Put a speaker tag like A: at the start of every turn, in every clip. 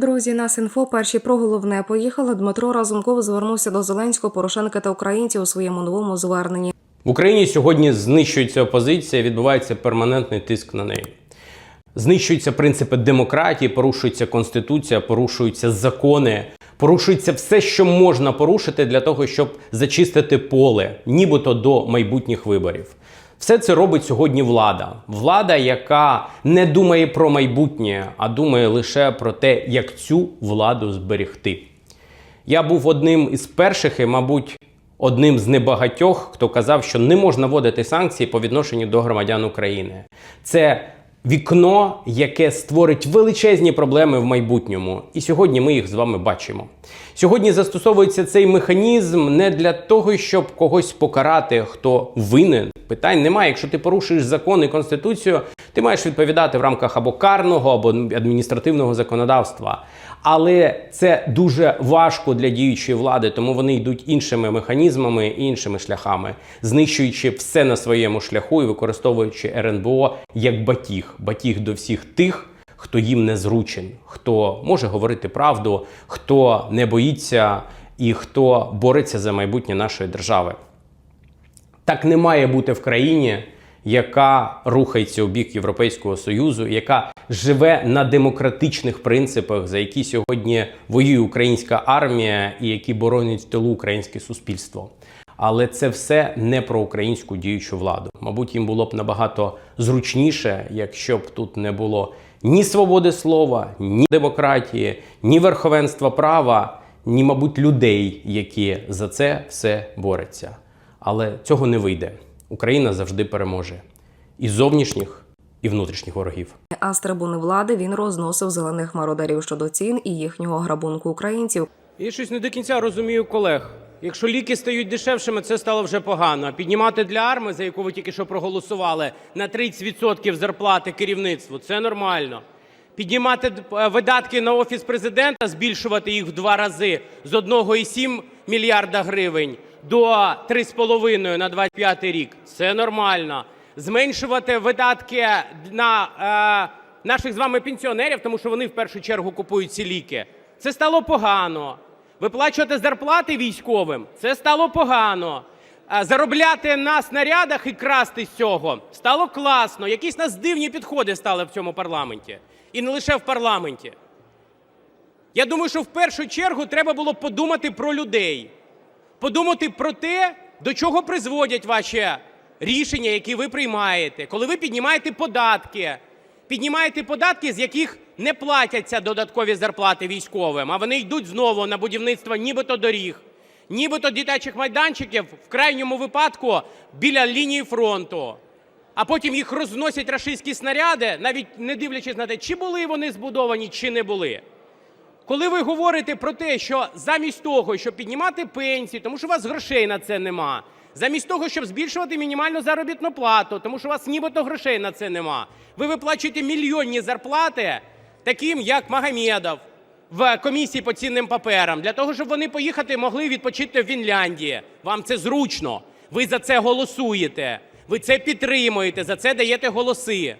A: Друзі, нас інфо перші про головне поїхали. Дмитро Разумков звернувся до Зеленського, Порошенка та українців у своєму новому зверненні.
B: В Україні сьогодні знищується опозиція, відбувається перманентний тиск на неї. Знищуються принципи демократії, порушується конституція, порушуються закони, порушується все, що можна порушити для того, щоб зачистити поле, нібито до майбутніх виборів. Все це робить сьогодні влада. Влада, яка не думає про майбутнє, а думає лише про те, як цю владу зберегти. Я був одним із перших і, мабуть, одним з небагатьох, хто казав, що не можна вводити санкції по відношенню до громадян України. Це вікно, яке створить величезні проблеми в майбутньому. І сьогодні ми їх з вами бачимо. Сьогодні застосовується цей механізм не для того, щоб когось покарати, хто винен. Питань немає. Якщо ти порушуєш закон і конституцію, ти маєш відповідати в рамках або карного, або адміністративного законодавства. Але це дуже важко для діючої влади, тому вони йдуть іншими механізмами і іншими шляхами, знищуючи все на своєму шляху і використовуючи РНБО як батіг, батіг до всіх тих, хто їм не зручен, хто може говорити правду, хто не боїться і хто бореться за майбутнє нашої держави. Так не має бути в країні, яка рухається у бік Європейського Союзу, яка живе на демократичних принципах, за які сьогодні воює українська армія і які боронять в тилу українське суспільство. Але це все не про українську діючу владу. Мабуть, їм було б набагато зручніше, якщо б тут не було ні свободи слова, ні демократії, ні верховенства права, ні, мабуть, людей, які за це все борються. Але цього не вийде. Україна завжди переможе і зовнішніх, і внутрішніх ворогів.
A: А з трибуни влади він розносив зелених мародерів щодо цін і їхнього грабунку українців.
B: Я щось не до кінця розумію колег. Якщо ліки стають дешевшими, це стало вже погано. А піднімати для арми, за яку ви тільки що проголосували, на 30% зарплати керівництву це нормально. Піднімати е, видатки на офіс президента, збільшувати їх в два рази з 1,7 мільярда гривень до 3,5 на 25 рік це нормально. Зменшувати видатки на е, наших з вами пенсіонерів, тому що вони в першу чергу купують ці ліки. Це стало погано. Виплачувати зарплати військовим це стало погано. Заробляти на снарядах і красти з цього стало класно. Якісь нас дивні підходи стали в цьому парламенті. І не лише в парламенті. Я думаю, що в першу чергу треба було подумати про людей, подумати про те, до чого призводять ваші рішення, які ви приймаєте, коли ви піднімаєте податки, піднімаєте податки, з яких не платяться додаткові зарплати військовим, а вони йдуть знову на будівництво нібито доріг, нібито дитячих майданчиків, в крайньому випадку біля лінії фронту. А потім їх розносять рашистські снаряди, навіть не дивлячись на те, чи були вони збудовані, чи не були. Коли ви говорите про те, що замість того, щоб піднімати пенсії, тому що у вас грошей на це нема, замість того, щоб збільшувати мінімальну заробітну плату, тому що у вас нібито грошей на це нема, ви виплачуєте мільйонні зарплати таким, як Магомедов в комісії по цінним паперам, для того, щоб вони поїхати могли відпочити в Фінляндії. Вам це зручно. Ви за це голосуєте. Ви це підтримуєте, за це даєте голоси.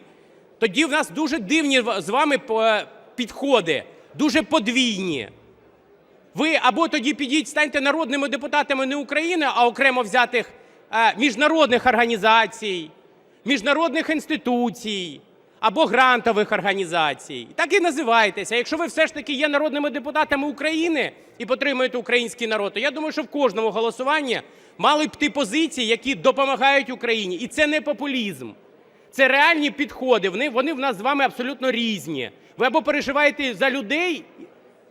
B: Тоді в нас дуже дивні з вами е, підходи, дуже подвійні. Ви або тоді підіть, станьте народними депутатами не України, а окремо взятих е, міжнародних організацій, міжнародних інституцій або грантових організацій. Так і називайтеся. Якщо ви все ж таки є народними депутатами України і підтримуєте український народ, то я думаю, що в кожному голосуванні мали б ті позиції, які допомагають Україні. І це не популізм. Це реальні підходи. Вони, вони в нас з вами абсолютно різні. Ви або переживаєте за людей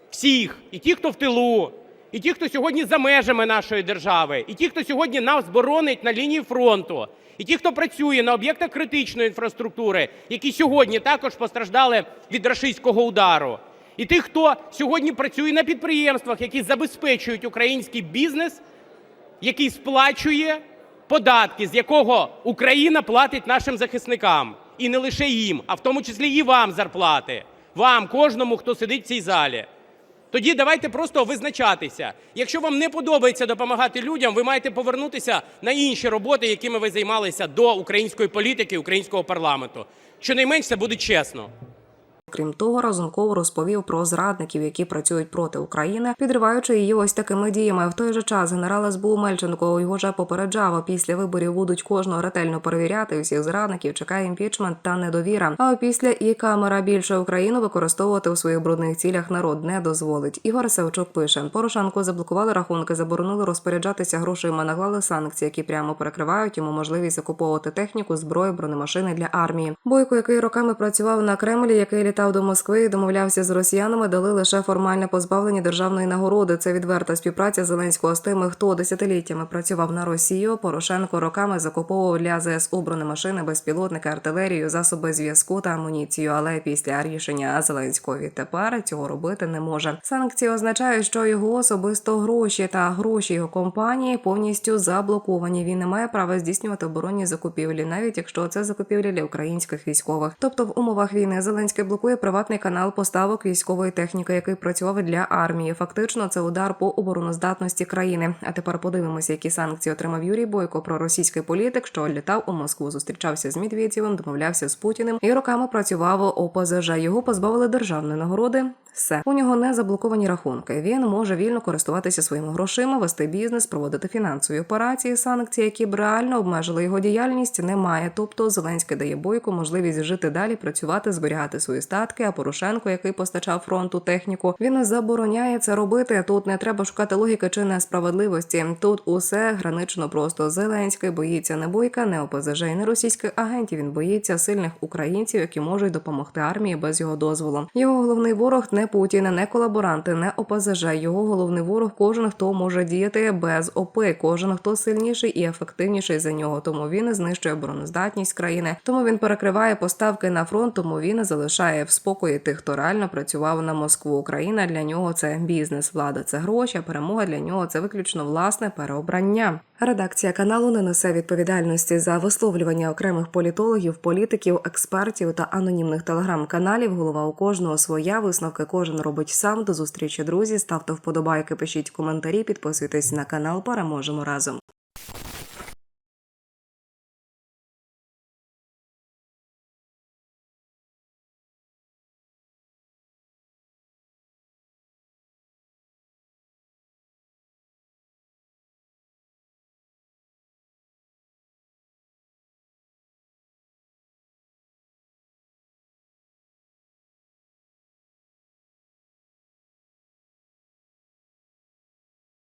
B: всіх, і ті, хто в тилу, і ті, хто сьогодні за межами нашої держави, і ті, хто сьогодні нас боронить на лінії фронту, і ті, хто працює на об'єктах критичної інфраструктури, які сьогодні також постраждали від рашистського удару, і тих, хто сьогодні працює на підприємствах, які забезпечують український бізнес, який сплачує податки, з якого Україна платить нашим захисникам. І не лише їм, а в тому числі і вам зарплати. Вам, кожному, хто сидить в цій залі. Тоді давайте просто визначатися. Якщо вам не подобається допомагати людям, ви маєте повернутися на інші роботи, якими ви займалися до української політики, українського парламенту. Щонайменше це буде чесно.
A: Крім того, Разумков розповів про зрадників, які працюють проти України, підриваючи її ось такими діями. В той же час генерал СБУ Мельченко його вже попереджав. Після виборів будуть кожного ретельно перевіряти. Усіх зрадників чекає імпічмент та недовіра. А опісля і камера більше Україну використовувати у своїх брудних цілях народ не дозволить. Ігор Савчук пише: Порошенко заблокували рахунки, заборонили розпоряджатися грошима, наклали санкції, які прямо перекривають йому можливість закуповувати техніку, зброю, бронемашини для армії. Бойко, який роками працював на Кремлі, який літав до Москви і домовлявся з росіянами, дали лише формальне позбавлення державної нагороди. Це відверта співпраця Зеленського з тими, хто десятиліттями працював на Росію. Порошенко роками закуповував для ЗСУ бронемашини, безпілотники, артилерію, засоби зв'язку та амуніцію. Але після рішення Зеленського відтепер цього робити не може. Санкції означають, що його особисто гроші та гроші його компанії повністю заблоковані. Він не має права здійснювати оборонні закупівлі, навіть якщо це закупівлі для українських військових. Тобто, в умовах війни Зеленський блокує приватний канал поставок військової техніки, який працював для армії. Фактично, це удар по обороноздатності країни. А тепер подивимося, які санкції отримав Юрій Бойко про російський політик, що літав у Москву, зустрічався з Медведєвим, домовлявся з Путіним і роками працював ОПЗЖ. Його позбавили державної нагороди. Все у нього не заблоковані рахунки. Він може вільно користуватися своїми грошима, вести бізнес, проводити фінансові операції. Санкції, які б реально обмежили його діяльність, немає. Тобто Зеленський дає бойку можливість жити далі, працювати, зберігати свої статки. А Порошенко, який постачав фронту техніку, він забороняє це робити. Тут не треба шукати логіки чи несправедливості. Тут усе гранично просто. Зеленський боїться не бойка, не ОПЗЖ і не російських агентів. Він боїться сильних українців, які можуть допомогти армії без його дозволу. Його головний ворог не Путін, не колаборанти, не ОПЗЖ. Його головний ворог кожен, хто може діяти без ОП, кожен хто сильніший і ефективніший за нього. Тому він знищує обороноздатність країни. Тому він перекриває поставки на фронт. Тому він залишає в спокої тих, хто реально працював на Москву. Україна для нього це бізнес, влада це гроші. а Перемога для нього це виключно власне переобрання. Редакція каналу не несе відповідальності за висловлювання окремих політологів, політиків, експертів та анонімних телеграм-каналів. Голова у кожного своя висновки кожен робить сам. До зустрічі, друзі. Ставте вподобайки, пишіть коментарі, підписуйтесь на канал. Переможемо разом.